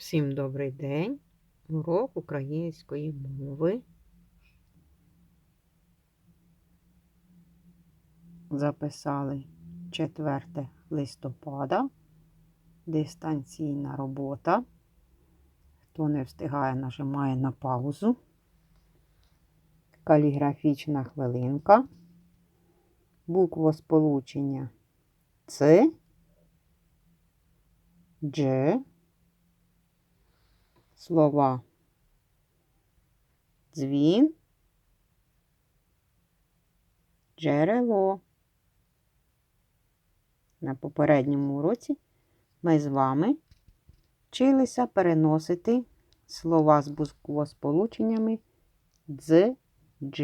Всім добрий день. Урок української мови. Записали 4 листопада. Дистанційна робота. Хто не встигає, нажимає на паузу. Каліграфічна хвилинка. Буквосполучення Ц, Дж, слова дзвін, джерело. На попередньому уроці ми з вами вчилися переносити слова з буквосполученнями дз, дж.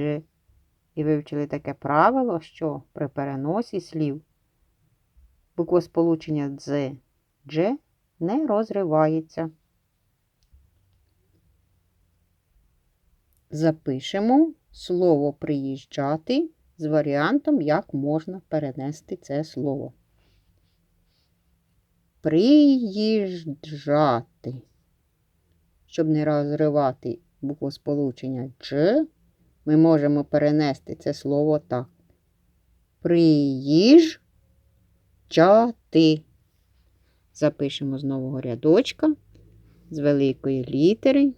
І вивчили таке правило, що при переносі слів буквосполучення дз, дж не розривається. Запишемо слово приїжджати з варіантом, як можна перенести це слово. Приїжджати. Щоб не розривати буквосполучення дж, ми можемо перенести це слово так. Приїжджати. Запишемо з нового рядочка, з великої літери,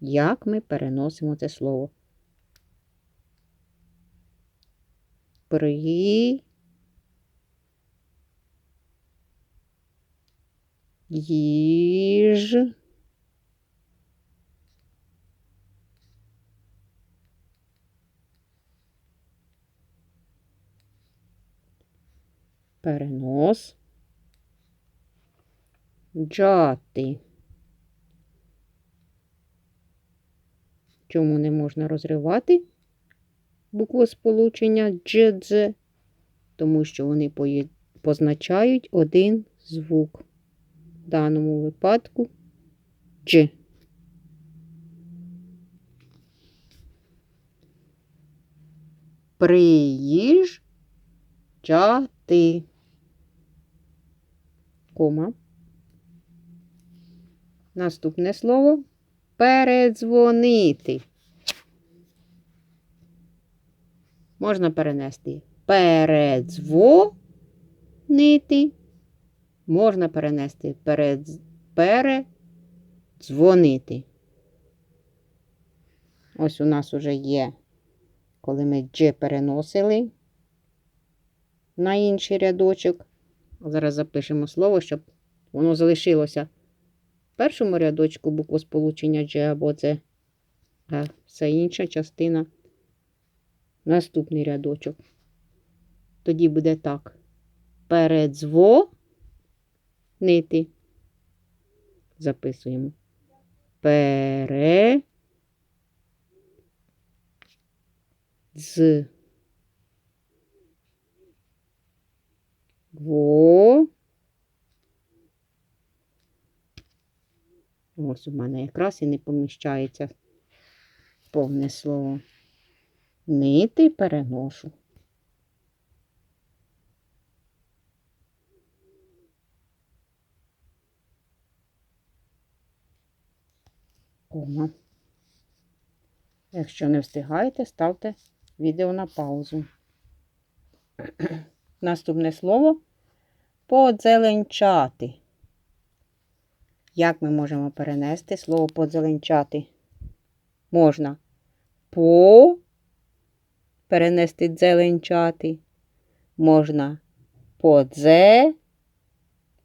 як ми переносимо це слово. При їж перенос джати. Чому не можна розривати буквосполучення дж, тому що вони позначають один звук. В даному випадку дж. Приїжджати. Кома. Наступне слово передзвонити. Можна перенести передзвонити. Можна перенести перед, передзвонити. Ось у нас уже є, коли ми G переносили на інший рядочок. Зараз запишемо слово, щоб воно залишилося в першому рядочку буквосполучення G або З, а все інша частина наступний рядочок. Тоді буде так. Передзвонити. Записуємо. Пере. З. Во. Ось у мене якраз і не поміщається повне слово. Нити переношу. Кома. Якщо не встигаєте, ставте відео на паузу. Наступне слово подзеленчати. Як ми можемо перенести слово подзеленчати? Можна по перенести дзеленчати. Можна подзе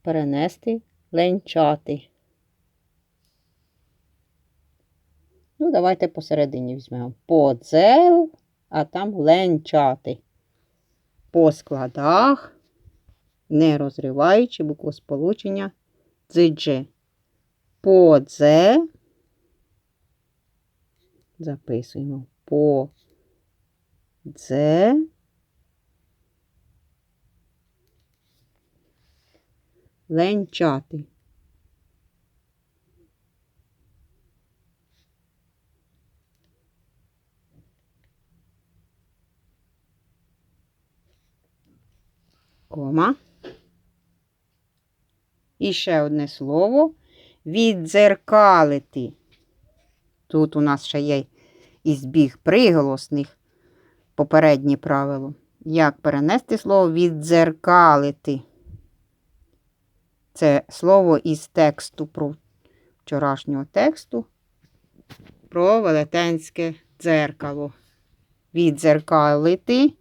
перенести ленчати. Ну, давайте посередині візьмемо. Подзел, а там ленчати. По складах, не розриваючи буквосполучення дзидж. Подзе. Записуємо по дзе. Ленчати. Кома. І ще одне слово, віддзеркалити. Тут у нас ще є і збіг приголосних, попереднє правило. Як перенести слово віддзеркалити? Це слово із тексту про вчорашнього тексту про велетенське дзеркало. Віддзеркалити.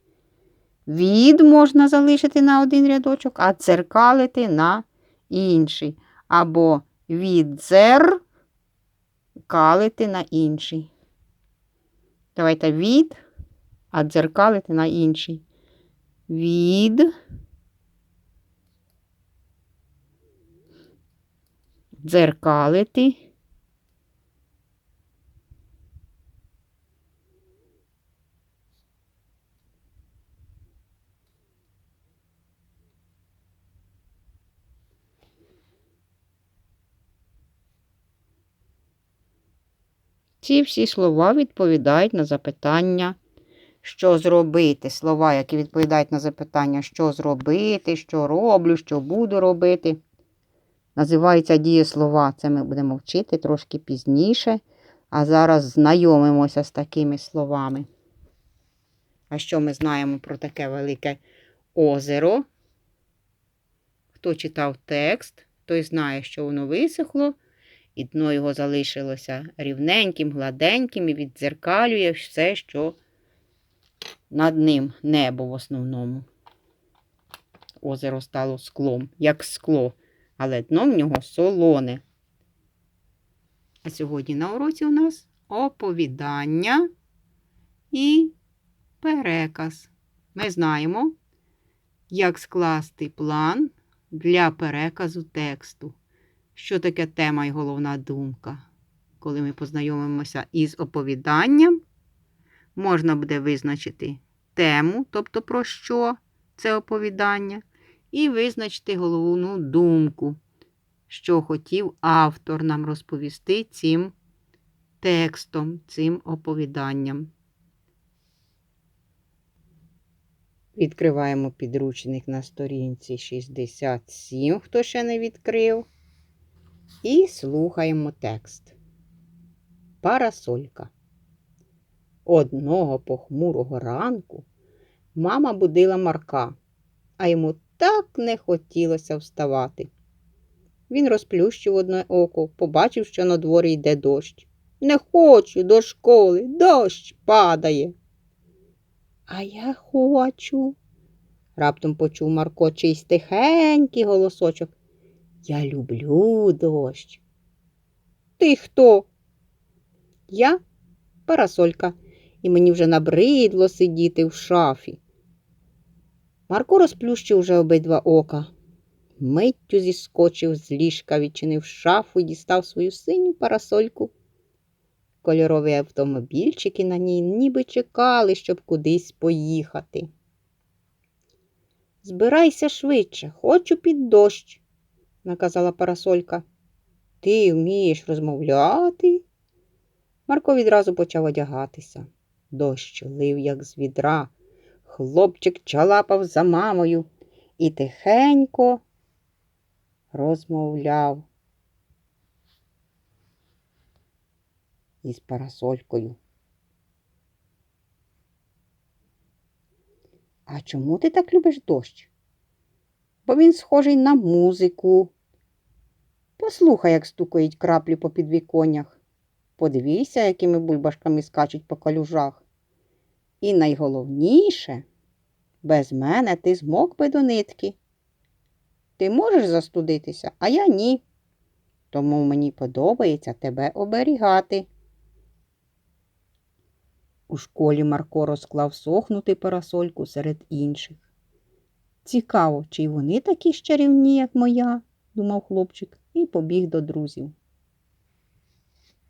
Від можна залишити на один рядочок, а дзеркалити на інший. Або віддзеркалити на інший. Давайте від, а дзеркалити на інший. Від. Дзеркалити. Ці всі слова відповідають на запитання, що зробити. Слова, які відповідають на запитання, що зробити, що роблю, що буду робити. Називаються дієслова. Це ми будемо вчити трошки пізніше. А зараз знайомимося з такими словами. А що ми знаємо про таке велике озеро? Хто читав текст, той знає, що воно висохло, і дно його залишилося рівненьким, гладеньким і віддзеркалює все, що над ним небо в основному. Озеро стало склом, як скло, але дно в нього солоне. А сьогодні на уроці у нас оповідання і переказ. Ми знаємо, як скласти план для переказу тексту. Що таке тема і головна думка? Коли ми познайомимося із оповіданням, можна буде визначити тему, тобто про що це оповідання, і визначити головну думку, що хотів автор нам розповісти цим текстом, цим оповіданням. Відкриваємо підручник на сторінці 67, хто ще не відкрив. І слухаємо текст. Парасолька. Одного похмурого ранку мама будила Марка, а йому так не хотілося вставати. Він розплющив одне око, побачив, що на дворі йде дощ. Не хочу до школи, дощ падає. А я хочу, раптом почув Марко чийсь тихенький голосочок. Я люблю дощ. Ти хто? Я парасолька, і мені вже набридло сидіти в шафі. Марко розплющив уже обидва ока. Миттю зіскочив з ліжка, відчинив шафу і дістав свою синю парасольку. Кольорові автомобільчики на ній ніби чекали, щоб кудись поїхати. Збирайся швидше, хочу під дощ, наказала парасолька. Ти вмієш розмовляти? Марко відразу почав одягатися. Дощ лив, як з відра. Хлопчик чалапав за мамою і тихенько розмовляв із парасолькою. А чому ти так любиш дощ? Бо він схожий на музику. Послухай, як стукають краплі по підвіконнях. Подивися, якими бульбашками скачуть по калюжах. І найголовніше, без мене ти змок би до нитки. Ти можеш застудитися, а я ні. Тому мені подобається тебе оберігати. У школі Марко розклав сохнути парасольку серед інших. Цікаво, чи вони такі ж чарівні, як моя, думав хлопчик, і побіг до друзів.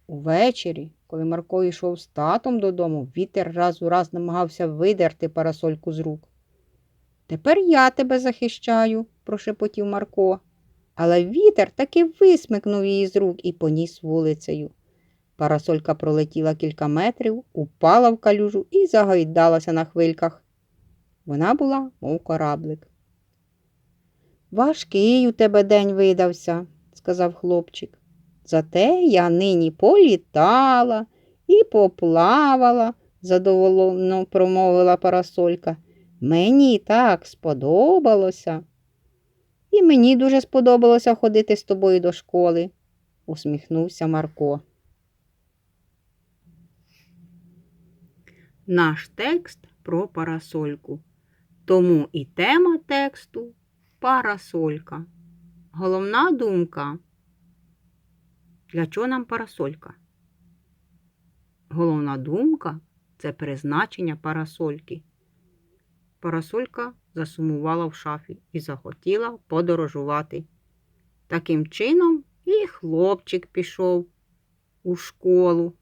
Увечері, коли Марко йшов з татом додому, вітер раз у раз намагався видерти парасольку з рук. Тепер я тебе захищаю, прошепотів Марко, але вітер таки висмикнув її з рук і поніс вулицею. Парасолька пролетіла кілька метрів, упала в калюжу і загойдалася на хвильках. Вона була, мов кораблик. Важкий у тебе день видався, сказав хлопчик. Зате я нині політала і поплавала, задоволено промовила парасолька. Мені так сподобалося. І мені дуже сподобалося ходити з тобою до школи, усміхнувся Марко. Наш текст про парасольку. Тому і тема тексту парасолька. Головна думка. Для чого нам парасолька? Головна думка це призначення парасольки. Парасолька засумувала в шафі і захотіла подорожувати. Таким чином і хлопчик пішов у школу,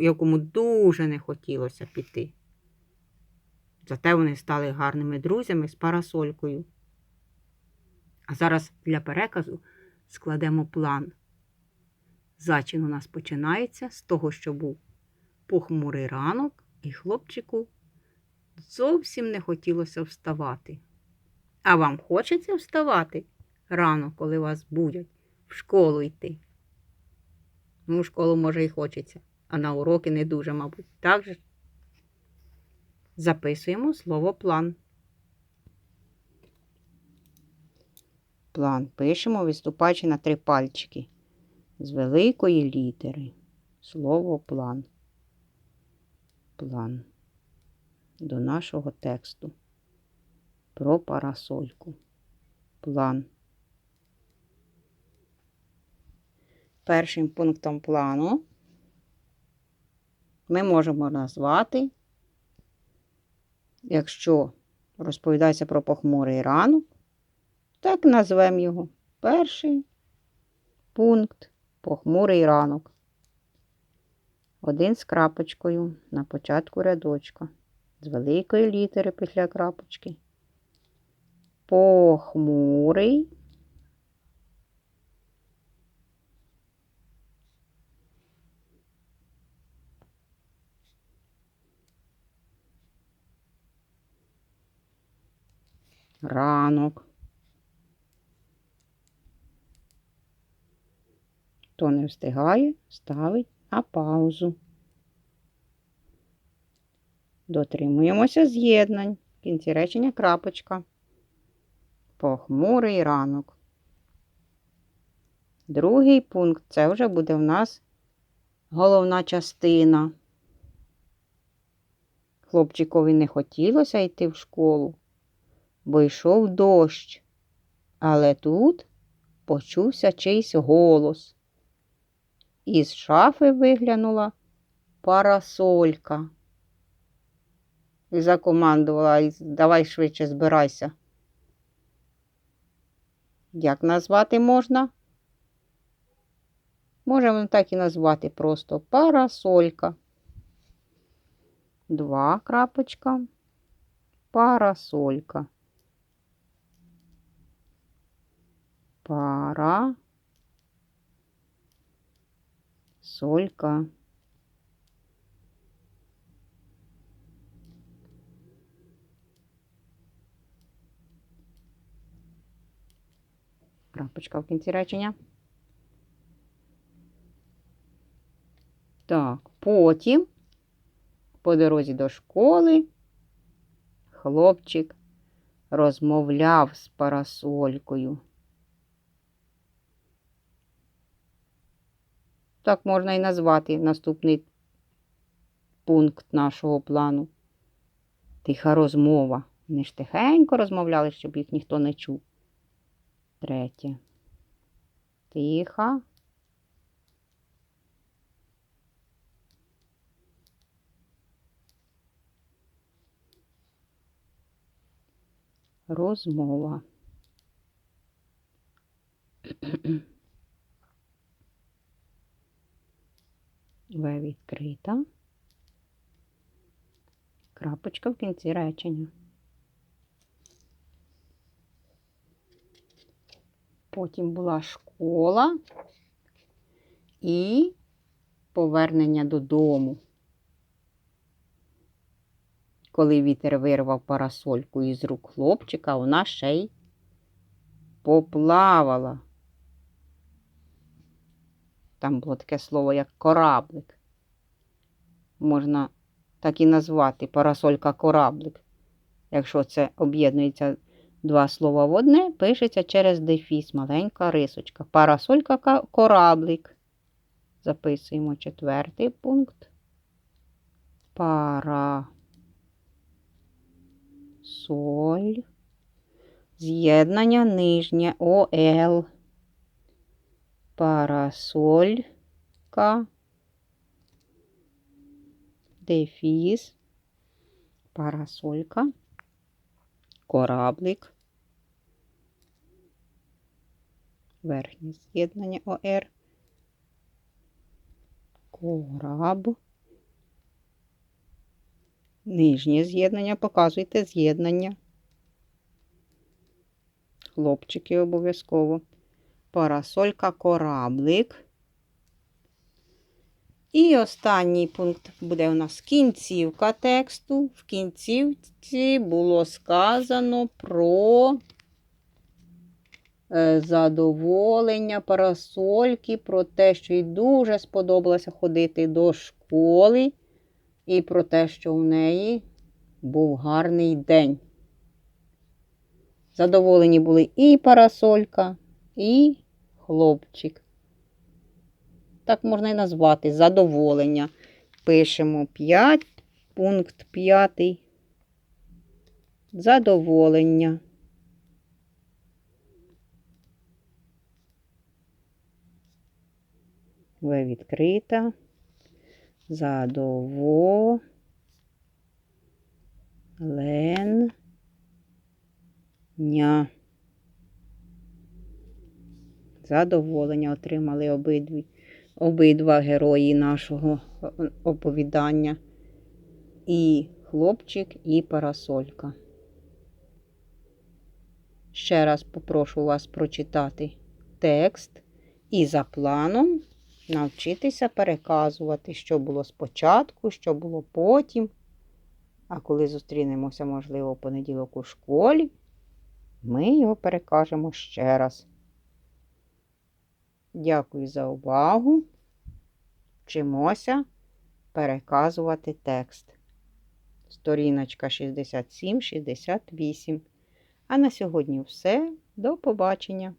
якому дуже не хотілося піти. Зате вони стали гарними друзями з парасолькою. А зараз для переказу складемо план. Зачин у нас починається з того, що був похмурий ранок, і хлопчику зовсім не хотілося вставати. А вам хочеться вставати рано, коли вас будять в школу йти? Ну, в школу, може, і хочеться, а на уроки не дуже, мабуть. Так же? Записуємо слово план. План пишемо, відступаючи на три пальчики з великої літери. Слово план. План до нашого тексту про парасольку. План. Першим пунктом плану ми можемо назвати, якщо розповідається про похмурий ранок, так назвемо його перший пункт похмурий ранок. Один з крапочкою на початку рядочка з великої літери після крапочки. Похмурий. Ранок. Хто не встигає, ставить на паузу. Дотримуємося з'єднань. В кінці речення крапочка. Похмурий ранок. Другий пункт це вже буде в нас головна частина. Хлопчикові не хотілося йти в школу, бо йшов дощ. Але тут почувся чийсь голос. Із шафи виглянула парасолька закомандувала, давай швидше збирайся. Як назвати можна? Можемо так і назвати просто парасолька. Два крапочка, парасолька. Пара. Солька. крапочка в кінці речення. Так, потім по дорозі до школи хлопчик розмовляв з парасолькою. Так можна і назвати наступний пункт нашого плану. Тиха розмова. Вони ж тихенько розмовляли, щоб їх ніхто не чув. Третє. Тиха. Розмова. В відкрита. Крапочка в кінці речення. Потім була школа і повернення додому. Коли вітер вирвав парасольку із рук хлопчика, вона ще й поплавала. Там було таке слово, як кораблик. Можна так і назвати парасолька кораблик. Якщо це об'єднується два слова в одне, пишеться через дефіс, маленька рисочка. Парасолька кораблик. Записуємо четвертий пункт. Парасоль. З'єднання нижнє ОЛ. Парасолька. Дефіс. Парасолька. Кораблик. Верхнє з'єднання ОР. Кораб. Нижнє з'єднання. Показуйте з'єднання. Хлопчики обов'язково. Парасолька, кораблик. І останній пункт буде у нас кінцівка тексту. В кінцівці було сказано про е, задоволення парасольки, про те, що їй дуже сподобалося ходити до школи, і про те, що у неї був гарний день. Задоволені були і парасолька, і хлопчик. Так можна і назвати задоволення. Пишемо 5, пункт 5. Задоволення. В відкрита. Задоволення. Задоволення отримали обидві, обидва герої нашого е, оповідання. І хлопчик, і парасолька. Ще раз попрошу вас прочитати текст і за планом навчитися переказувати, що було спочатку, що було потім. А коли зустрінемося, можливо, в понеділок у школі, ми його перекажемо ще раз. Дякую за увагу. Вчимося переказувати текст. Сторіночка 67-68. А на сьогодні все. До побачення!